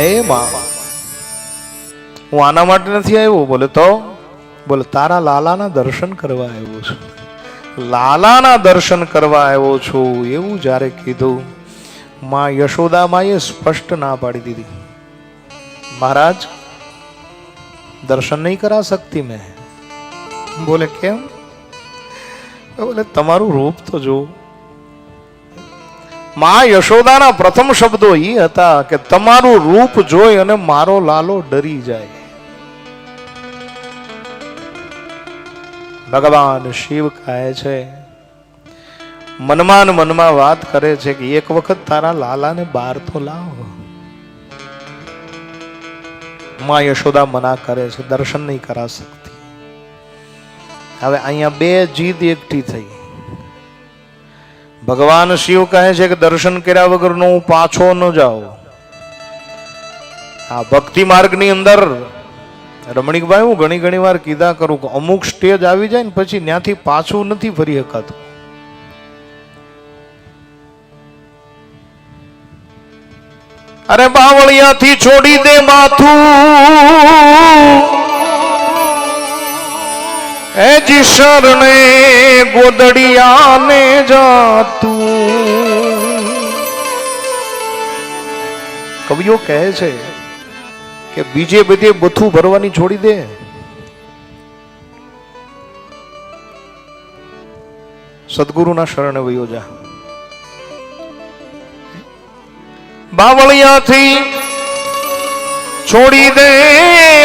હે માં, હું આના માટે નથી આવ્યો? બોલે તો, બોલે, તારા લાલાના દર્શન કરવા આવ્યો છું. લાલાના દર્શન કરવા આવ્યો છું, એવું જ્યારે કીધું, માં યશોદામાએ સ્પષ્ટ ના પાડી દીધી. મહારાજ, દર્શન નહીં કરા શકતી મેં. બોલે, કેમ? બોલે, તમારું રૂપ તો જો માં યશોદાના પ્રથમ શબ્દો એ હતા કે તમારું રૂપ જોઈ અને મારો લાલો ડરી જાય. ભગવાન શિવ કહે છે, મનમાં મનમાં વાત કરે છે કે એક વખત તારા લાલાને બહાર તો લાવ. માં યશોદા મના કરે છે, દર્શન નહીં કરા શકતી. હવે અહીંયા બે જીદ એકઠી થઈ. ભગવાન શિવ કહે છે કે દર્શન કર્યા વગરનો હું પાછો ન જાઉં આ ભક્તિ માર્ગની અંદર રમણીકભાઈ હું ઘણી ઘણી વાર કીધા કરું કે અમુક સ્ટેજ આવી જાય ને પછી ત્યાંથી પાછું નથી ફરી શકાતું અરે બાવળિયાથી છોડી દે માથું. એ જી શરણે ગોદડિયાને જાતું. કવિઓ કહે છે કે બીજે બધે બથું ભરવાની છોડી દે. સદગુરુના શરણે વયો જા. બાવળિયાથી છોડી દે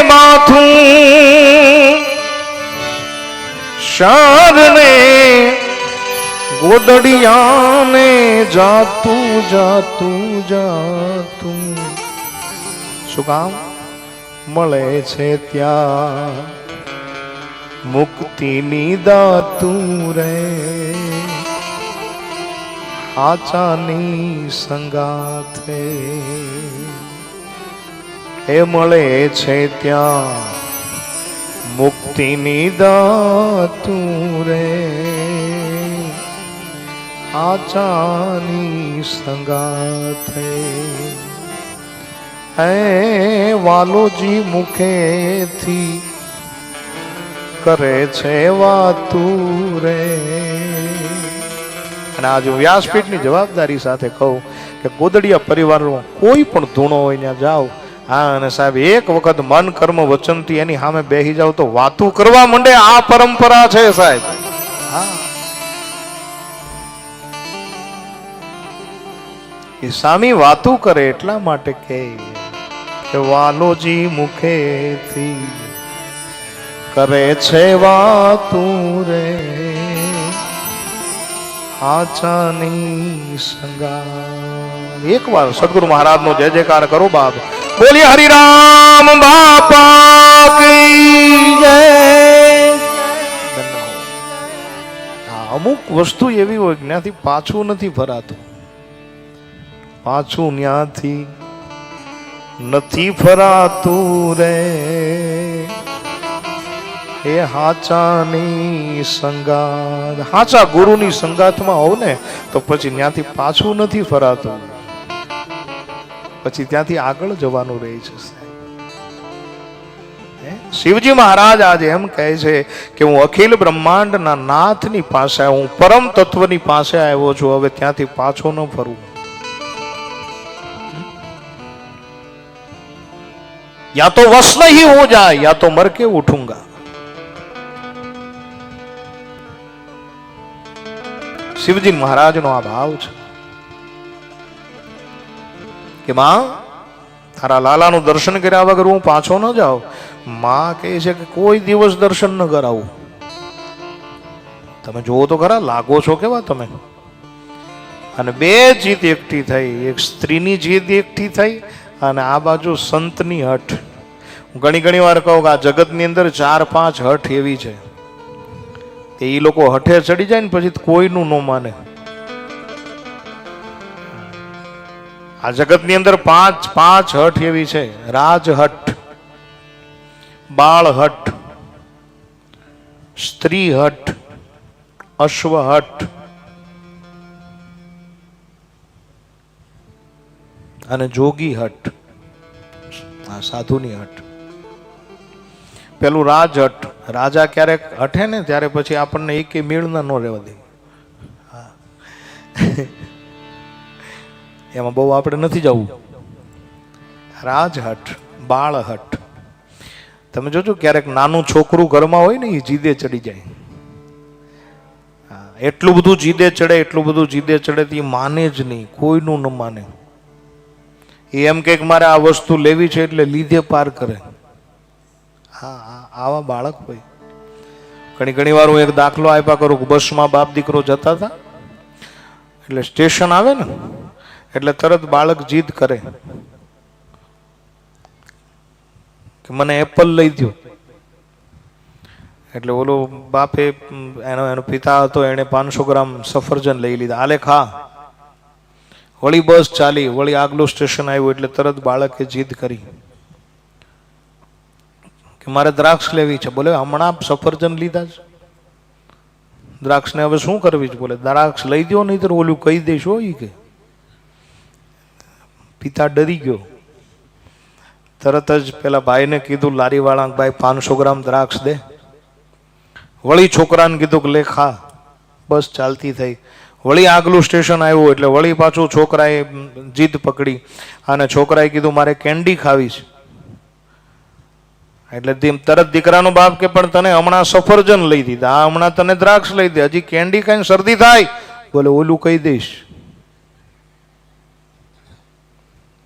માથું. શરણે ગોદડિયાને જાતું જાતું જાતું. શું કામ? મળે છે ત્યાં મુક્તિની દાતું રે. આચાની સંગાથે. એ મળે છે ત્યાં મુક્તિની દાતું રે. આચાની સંગાથે. એ વાલોજી મુખેથી કરે છે વાતું રે. અને આજ હું વ્યાસપીઠની જવાબદારી સાથે કહું કે ગોદડિયા પરિવારનો કોઈ પણ ધૂણો હોય ત્યાં જાઓ. હા, અને સાહેબ, એક વખત મન કર્મ વચનથી એની સામે બેસી જાવ તો વાતું કરવા માંડે આ પરંપરા છે, સાહેબ. એ સામી વાતું કરે એટલા માટે કે વાલોજી મુખેથી કરે છે વાતું રે. આચાની સંગા એકવાર સદગુરુ મહારાજનો જય જયકાર કરો બાપ. બોલી હરિરામ, બાપા અમુક વસ્તુ એવી હોય કે પાછું નથી ફરાતું. પાછું ત્યાંથી નથી ફરાતું રે. એ હાચાની સંગાત. હાચા ગુરુની સંગાતમાં હોવ ને, તો પછી ત્યાંથી પાછું નથી ફરાતું. પછી ત્યાંથી આગળ જવાનું રહે છે શિવજી મહારાજ આજે એમ કહે છે કે હું અખિલ બ્રહ્માંડના નાથની પાસે હું પરમ તત્વની પાસે આવ્યો છું, હવે ત્યાંથી પાછો ન ફરું. યા તો વસ નહીં હો જાય, યા તો મર કે ઉઠુંગા. શિવજી મહારાજનો આ ભાવ છે. કે માં, તારા લાલાનું દર્શન કર્યા વગર હું પાછો ન જાઉં. માં કહે છે કે કોઈ દિવસ દર્શન ન કરાવું. તમે જુઓ તો ખરા, લાગો છો કેવા તમે. અને બે જીત એકઠી થઈ, એક સ્ત્રીની જીત એકઠી થઈ અને આ બાજુ સંતની હઠ. હું ઘણી ઘણી વાર કહું કે આ જગતની અંદર ચાર પાંચ હઠ એવી છે. એ લોકો હઠે ચડી જાય ને પછી કોઈનું ન માને. આ જગતની અંદર પાંચ પાંચ હઠ એવી છે. રાજહઠ, બાળહઠ સ્ત્રી હઠ અશ્વહઠ. અને જોગી હઠ આ સાધુની હટ પેલું રાજ હટ રાજા ક્યારેક હઠે ને ત્યારે પછી આપણને એક મેળ ના ન રહેવા દે. હા. એમાં બહુ આપણે નથી જવું. રાજહટ બાળહટ બાળ હટ તમે જોજો ક્યારેક નાનું છોકરું ઘરમાં હોય ને એ જીદે ચડી જાય. એટલું બધું જીદે ચડે, એટલું બધું જીદે ચડે તે માને જ નહીં, કોઈનું ન માને. એ એમ કે મારે આ વસ્તુ લેવી છે એટલે લીધે પાર કરે. હા આવા બાળક હોય. ઘણી ઘણી વાર હું એક દાખલો આપ્યા કરું બસમાં બાપ દીકરો જતા હતા. એટલે સ્ટેશન આવે ને એટલે તરત બાળક જીદ કરે કે મને એપલ લઈ દો એટલે ઓલો બાપે એનો એનો પિતા હતો, એણે પાંચસો ગ્રામ સફરજન લઈ લીધા. આલે ખા. વળી બસ ચાલી, વળી આગલું સ્ટેશન આવ્યું એટલે તરત બાળકે જીદ કરી કે મારે દ્રાક્ષ લેવી છે. બોલે, હમણાં સફરજન લીધા છે. દ્રાક્ષને હવે શું કરવી છે? બોલે, દ્રાક્ષ લઈ દો નહીં તો ઓલું કહી દઈશ હોય કે. પિતા ડરી ગયો. તરત જ પેલા ભાઈને કીધું લારીવાળા ભાઈ પાંચસો ગ્રામ દ્રાક્ષ દે. વળી છોકરાને કીધું કે, લે, ખા. બસ ચાલતી થઈ. વળી આગલું સ્ટેશન આવ્યું એટલે વળી પાછું છોકરાએ જીદ પકડી અને છોકરાએ કીધું, મારે કેન્ડી ખાવી છે. એટલે તરત દીકરાનો બાપ કે, પણ તને હમણાં સફરજન લઈ દીધા. આ હમણાં તને દ્રાક્ષ લઈ દે. હજી કેન્ડી ખાઈને શરદી થાય. બોલે, ઓલું કહી દઈશ.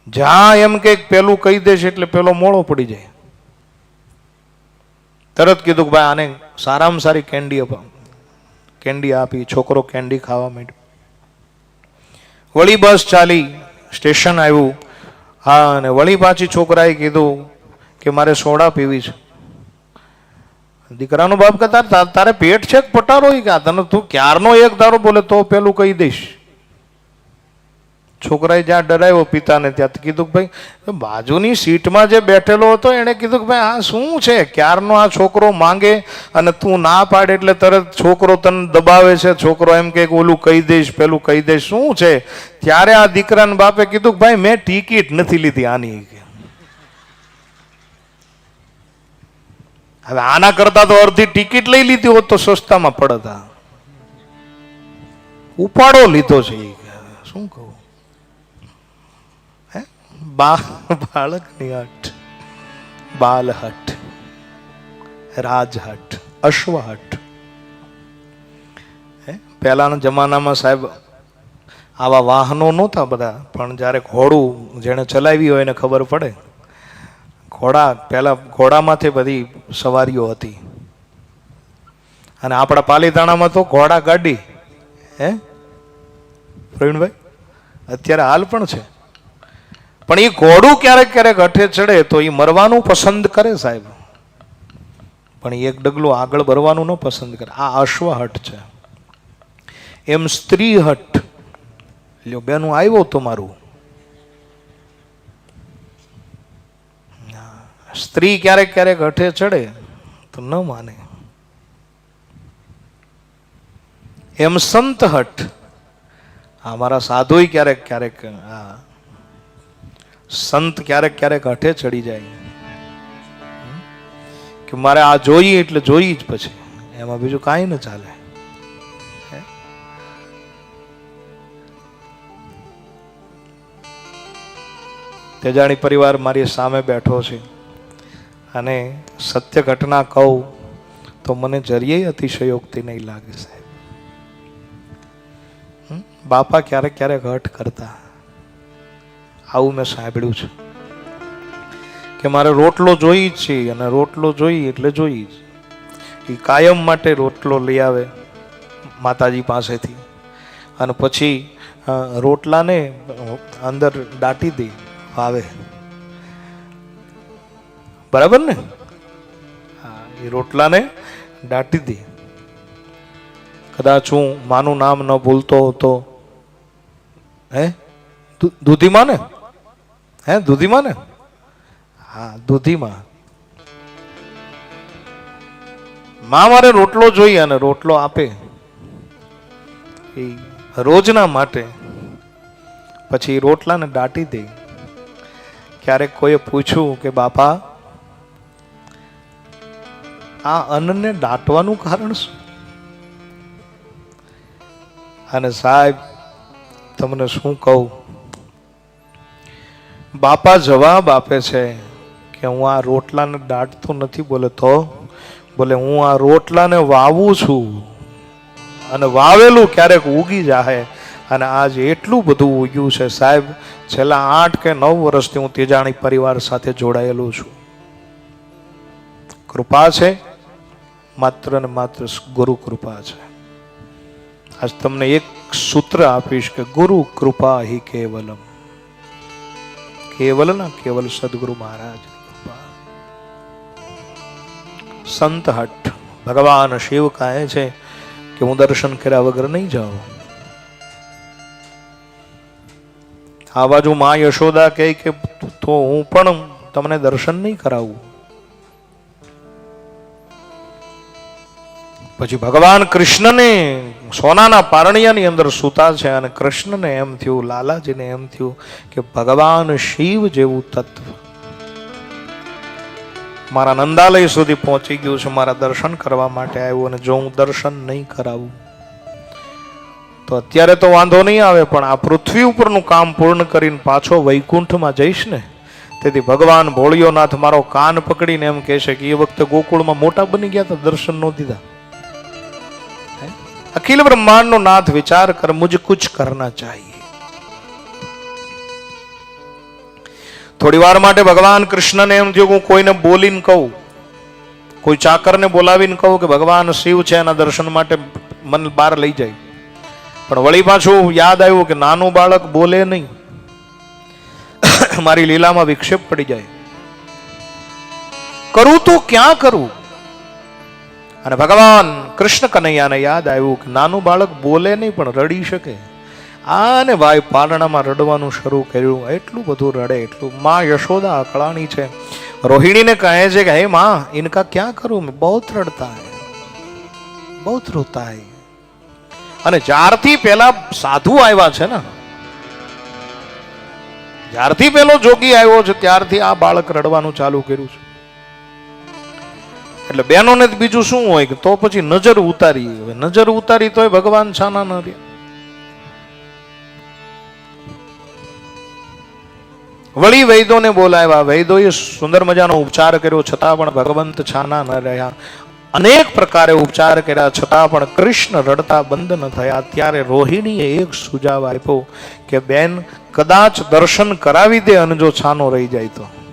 જ્યાં એમ કે પેલું કહી દેશે એટલે પેલો મોળો પડી જાય. તરત કીધું કે ભાઈ આને સારામાં સારી કેન્ડી અપાવ કેન્ડી આપી, છોકરો કેન્ડી ખાવા માંડ્યો. વળી બસ ચાલી, સ્ટેશન આવ્યું. હા, અને વળી પાછી છોકરાએ કીધું કે મારે સોડા પીવી છે. દીકરાનો બાપ કે તાર તાર- પેટ છે પટારો કે? તને તું ક્યારનો એક દારો બોલે તો પેલું કહી દઈશ. છોકરાએ જ્યાં ડરાવ્યો પિતાને ત્યાં કીધું કે ભાઈ બાજુની સીટમાં જે બેઠેલો હતો એણે કીધું કે ભાઈ આ શું છે? ક્યારનો આ છોકરો માંગે અને તું ના પાડે એટલે તરત છોકરો તને દબાવે છે. છોકરો એમ કે ઓલું કહી દઈશ, પેલું કહી દઈશ, શું છે? ત્યારે આ દીકરાના બાપે કીધું કે, ભાઈ, મેં ટિકિટ નથી લીધી આની હવે આના કરતા તો અડધી ટિકિટ લઈ લીધી હોત તો સસ્તામાં પડતા. ઉપાડો લીધો છે શું કહું? બા બાળકની હટ બાલહટ રાજહટ અશ્વહટ પહેલાના જમાનામાં સાહેબ આવા વાહનો નહોતા બધા, પણ જ્યારે ઘોડું જેણે ચલાવી હોય એને ખબર પડે. ઘોડા, પહેલાં ઘોડામાંથી બધી સવારીઓ હતી. અને આપણા પાલીતાણામાં તો ઘોડા ગાડી. હે? પ્રવીણભાઈ? અત્યારે હાલ પણ છે. પણ એ ઘોડું ક્યારેક ક્યારેક અઠે ચડે તો એ મરવાનું પસંદ કરે સાહેબ. પણ એક ડગલું આગળ ભરવાનું ન પસંદ કરે. આ અશ્વહટ છે. એમ સ્ત્રી હટ લ્યો, બેનું આવ્યો તમારું સ્ત્રી ક્યારેક ક્યારેક હઠે ચડે તો ન માને. એમ સંત આ મારા સાધુય ક્યારેક ક્યારેક આ સંત ક્યારેક ક્યારેક હઠે ચડી જાય. કે મારે આ જોઈએ એટલે જોઈ જ પછી. એમાં બીજું કાંઈ ન ચાલે. તેજાણી પરિવાર મારી સામે બેઠો છે. અને સત્ય ઘટના કહું તો મને જરીએ અતિશયોક્તિ નહીં લાગે સાહેબ? બાપા ક્યારેક ક્યારેક હઠ કરતા. આવું મેં સાંભળ્યું છે. કે મારે રોટલો જોઈ જ છે અને રોટલો જોઈ એટલે જોઈ જ. એ કાયમ માટે રોટલો લઈ આવે માતાજી પાસેથી. અને પછી રોટલાને અંદર દાટી દે, આવે. બરાબર ને? હા, એ રોટલાને દાટી દે. કદાચ હું માનું નામ ન ભૂલતો હતો હે? દૂધીમાં ને હે, દૂધીમાં ને? હા, દૂધીમાં. માં મારે રોટલો જોઈએ અને રોટલો આપે. એ રોજના માટે. પછી રોટલાને દાટી દે. ક્યારેક કોઈએ પૂછ્યું કે, બાપા, આ અન્નને દાટવાનું કારણ શું? અને સાહેબ, તમને શું કહું? બાપા જવાબ આપે છે કે હું આ રોટલાને દાટતો નથી બોલે તો બોલે, હું આ રોટલાને વાવું છું. અને વાવેલું ક્યારેક ઉગી જાહે. અને આજ એટલું બધું ઉગ્યું છે સાહેબ, છેલ્લા આઠ કે નવ વર્ષથી હું તેજાણી પરિવાર સાથે જોડાયેલું છું. કૃપા છે, માત્ર ને માત્ર ગુરુ કૃપા છે. આજ તમને એક સૂત્ર આપીશ કે ગુરુ કૃપા હિ કેવલમ. કેવલ ના કેવલ સદગુરુ મહારાજ સંત હઠ ભગવાન શિવ કહે છે કે હું દર્શન કર્યા વગર નહીં જાઉં આ બાજુ મા યશોદા કહે કે તો હું પણ તમને દર્શન નહીં કરાવું પછી ભગવાન કૃષ્ણને સોનાના પારણિયાની અંદર સૂતા છે અને કૃષ્ણને એમ થયું, લાલાજીને એમ થયું કે ભગવાન શિવ જેવું તત્વ મારા નંદાલય સુધી પહોંચી ગયું છે, મારા દર્શન કરવા માટે આવ્યું અને જો હું દર્શન નહીં કરાવું, તો અત્યારે તો વાંધો નહીં આવે, પણ આ પૃથ્વી ઉપરનું કામ પૂર્ણ કરીને પાછો વૈકુંઠમાં જઈશ ને, તેથી ભગવાન ભોળિયોનાથ મારો કાન પકડીને એમ કહેશે કે એ વખતે ગોકુળમાં મોટા બની ગયા હતા દર્શન નો દીધા? અખિલ બ્રહ્માંડનો નાથ વિચાર કર મુझ કુછ કરના ચાહીએ થોડી વાર માટે ભગવાન કૃષ્ણને એમ થયું હું કોઈને બોલીને કહું કોઈ ચાકરને બોલાવીને કહું કે ભગવાન શિવ છે એના દર્શન માટે મન બહાર લઈ જાય પણ વળી પાછું યાદ આવ્યું કે નાનું બાળક બોલે નહીં. મારી લીલામાં વિક્ષેપ પડી જાય. કરું તો ક્યાં કરું? અને ભગવાન કૃષ્ણ કનૈયાને યાદ આવ્યું કે નાનું બાળક બોલે નહીં, પણ રડી શકે. આને ભાઈ પારણામાં રડવાનું શરૂ કર્યું. એટલું બધું રડે, એટલું. માં યશોદા અકળાણી છે. રોહિણીને કહે છે કે, હે માં, ઇનકા ક્યાં કરું? મેં બહુ રડતા બહુ રોતા અને જ્યારથી પેલા સાધુ આવ્યા છે ને, જ્યારથી પેલો જોગી આવ્યો છે, ત્યારથી આ બાળક રડવાનું ચાલુ કર્યું છે. એટલે બહેનોને બીજું શું હોય તો પછી નજર ઉતારી નજર ઉતારી તોય ભગવાન છાના ન રહ્યા વળી વૈદોને બોલાવ્યા. વૈદોએ સુંદર મજાનો ઉપચાર કર્યો, છતાં પણ ભગવંત છાના ન રહ્યા. અનેક પ્રકારે ઉપચાર કર્યા, છતાં પણ કૃષ્ણ રડતા બંધ ન થયા. ત્યારે રોહિણીએ એક સુજાવ આપ્યો કે, બેન, કદાચ દર્શન કરાવી દે અને જો છાનો રહી જાય તો.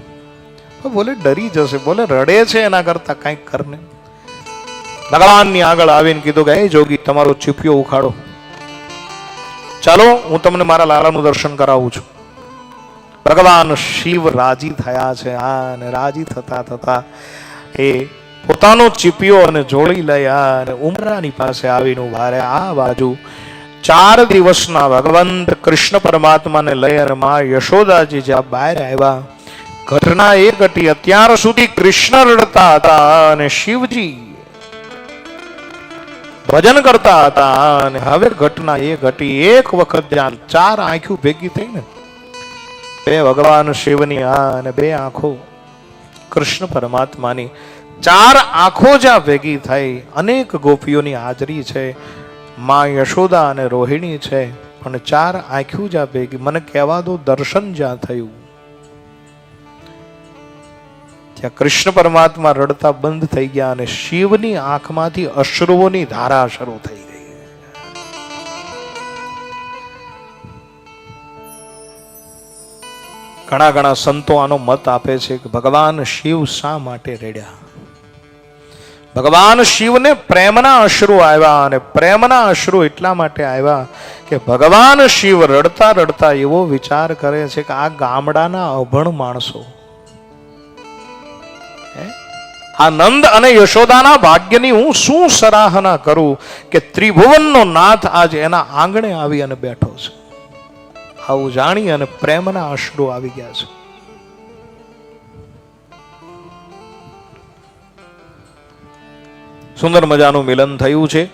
બોલે ડરી જશે, બોલે રડે છે એના કરતા કંઈક કરને ભગવાનની આગળ આવીને કીધું કે એ જોગી, તમારો ચીપિયો ઉખાડો. ચાલો, હું તમને મારા લાલાનું દર્શન કરાવું છું. ભગવાન શિવ રાજી થયા છે આ અને રાજી થતા થતા એ પોતાનો ચીપિયો અને જોડી લયા અને ઉમરાની પાસે આવીને ઊભા આ બાજુ ચાર દિવસના ભગવંત કૃષ્ણ પરમાત્માને લઈ અને મા યશોદાજી જ્યાં બહાર આવ્યા ઘટના એ ઘટી, અત્યાર સુધી કૃષ્ણ રડતા હતા અને શિવજી ભજન કરતા હતા અને હવે ઘટના એ ઘટી. એક વખત જ્યાં ચાર આંખ્યું ભેગી થઈ ને, બે ભગવાન શિવની આ અને બે આંખો કૃષ્ણ પરમાત્માની, ચાર આંખો જ્યાં ભેગી થઈ, અનેક ગોપીઓની હાજરી છે, માં યશોદા અને રોહિણી છે, પણ ચાર આંખ્યું જ્યાં ભેગી, મને કહેવા દો દર્શન જ્યાં થયું ત્યાં કૃષ્ણ પરમાત્મા રડતા બંધ થઈ ગયા અને શિવની આંખમાંથી અશ્રુઓની ધારા શરૂ થઈ ગઈ ઘણા ઘણા સંતો આનો મત આપે છે કે ભગવાન શિવ શા માટે રેડ્યા ભગવાન શિવને પ્રેમના અશ્રુ આવ્યા અને પ્રેમના અશ્રુ એટલા માટે આવ્યા કે ભગવાન શિવ રડતા રડતા એવો વિચાર કરે છે કે આ ગામડાના અભણ માણસો? આ નંદ અને યશોદાના ભાગ્યની હું શું સરાહના કરું કે ત્રિભુવનનો નાથ આજ એના આંગણે આવી અને બેઠો છે. આવું જાણી અને પ્રેમના આશરો આવી ગયા છે. સુંદર મજાનું મિલન થયું છે,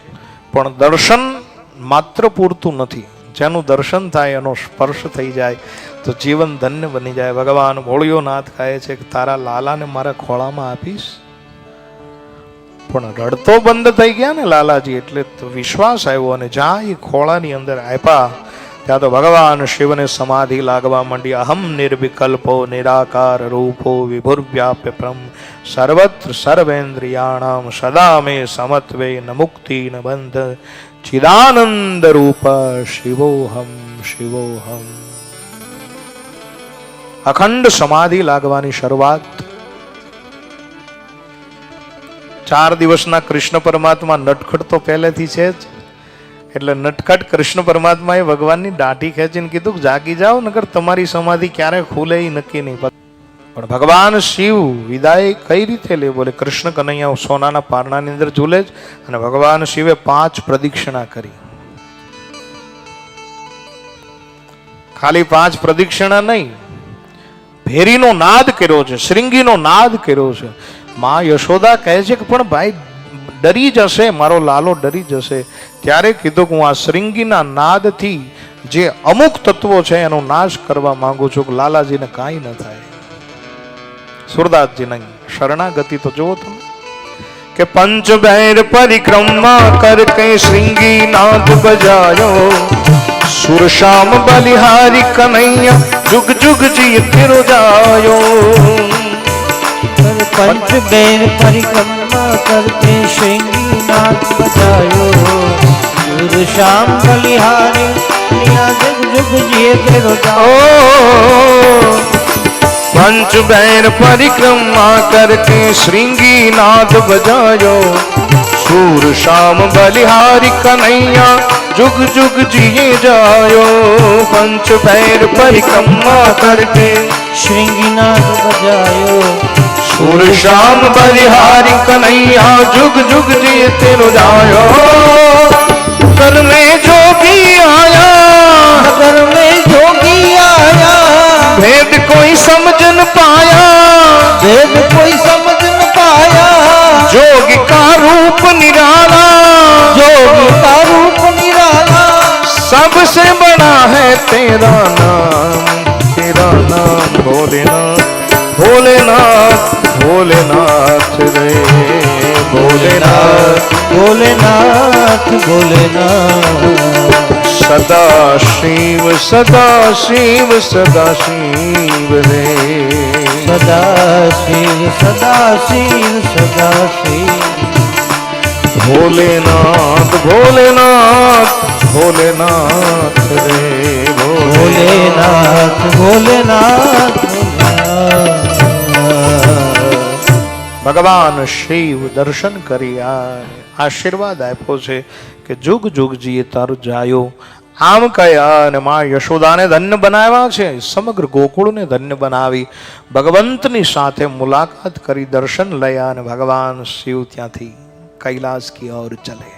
પણ દર્શન માત્ર પૂરતું નથી. જેનું દર્શન થાય એનો સ્પર્શ થઈ જાય, તો જીવન ધન્ય બની જાય. ભગવાન ભોળિયો નાથ કહે છે કે તારા લાલાને મારા ખોળામાં આપીશ. પણ રડતો બંધ થઈ ગયા ને લાલાજી, એટલે વિશ્વાસ આવ્યો અને જ્યાં એ ખોળાની અંદર આપ્યા ત્યાં તો ભગવાન શિવને સમાધિ લાગવા માંડી અહમ નિર્વિકલ્પો નિરાકાર રૂપો વિભુર્વ્યાપ્ય પ્રમ સર્વત્ર સર્વેન્દ્રિયાણામ સદા મે સમત્વે ન મુક્તિ ન બંધ. ચિદાનંદ રૂપ શિવોહમ શિવોહમ. અખંડ સમાધિ લાગવાની શરૂઆત ચાર દિવસના કૃષ્ણ પરમાત્મા નટખટ તો પહેલેથી છે જ. એટલે નટખટ કૃષ્ણ પરમાત્માએ ભગવાનની દાઢી ખેંચીને કીધું જાગી જાઓ નગર તમારી સમાધિ ક્યારે ખુલે એ નક્કી નહીં. પણ ભગવાન શિવ વિદાય કઈ રીતે લે? બોલે, કૃષ્ણ કનૈયા સોનાના પારણાની અંદર ઝૂલે જ અને ભગવાન શિવે પાંચ પ્રદક્ષિણા કરી. ખાલી પાંચ પ્રદક્ષિણા નહીં, ભેરીનો નાદ કર્યો છે, શ્રીંગીનો નાદ કર્યો છે. માં યશોદા કહે છે કે, પણ ભાઈ, ડરી જશે, મારો લાલો ડરી જશે. ત્યારે કીધું કે, હું આ શૃંગીના નાદથી જે અમુક તત્વો છે એનો નાશ કરવા માંગુ છું કે લાલાજીને કાંઈ ન થાય. સુરદાસજીને શરણાગતિ તો જુઓ તમે. કે પંચ બહેર પરિક્રમા કર કઈ શ્રીંગી નાદ બજાયો. સુરશામ બલિહારી કનૈયા જુગ જુગ જી ફિરો પંચ બેન પરિક્રમા કરતે શૈંગીનાથ બધાયો ગુરુ શ્યામ બલિહારે પ્રિયા જગ જગ જીએ તેરો પંચ બહેન પરિક્રમા કરતે શ્રૃંગીનાથ બજાયો. સૂર શ્યામ બલિહારી કનૈયા જુગ જુગ જીએ જાયો. પંચ ભૈર પરિક્રમા કરકે શ્રૃંગીનાથ બજાયો. सुर श्याम बलिहारी कन्हैया जुग जुग जी तिर जायो। कर में जोगी आया। कर में जोगी आया। भेद कोई समझ न पाया। भेद कोई समझ न पाया। जोग का रूप निराला। जोग का रूप निराला। सबसे बड़ा है तेरा नाम तेरा नाम भोलेनाथ ભોલેનાથ ભોલેનાથ રે ભોલેનાથ. ભોલેનાથ ભોલેનાથ. સદા શિવ સદા શિવ સદા શિવ રે. સદા શિવ સદા શિવ સદા શિવ ભોલેનાથ ભોલેનાથ ભોલેનાથ રે ભોલેનાથ ભોલેનાથ. ભગવાન શિવ દર્શન કરી આશીર્વાદ આપ્યો છે કે જુગ જુગ જીએ તર જાયો. આમ કયા અને માં યશોદાને ધન્ય બનાવ્યા છે. સમગ્ર ગોકુળને ધન્ય બનાવી ભગવંતની સાથે મુલાકાત કરી દર્શન લયા અને ભગવાન શિવ ત્યાંથી કૈલાસ કી ઓર ચલે.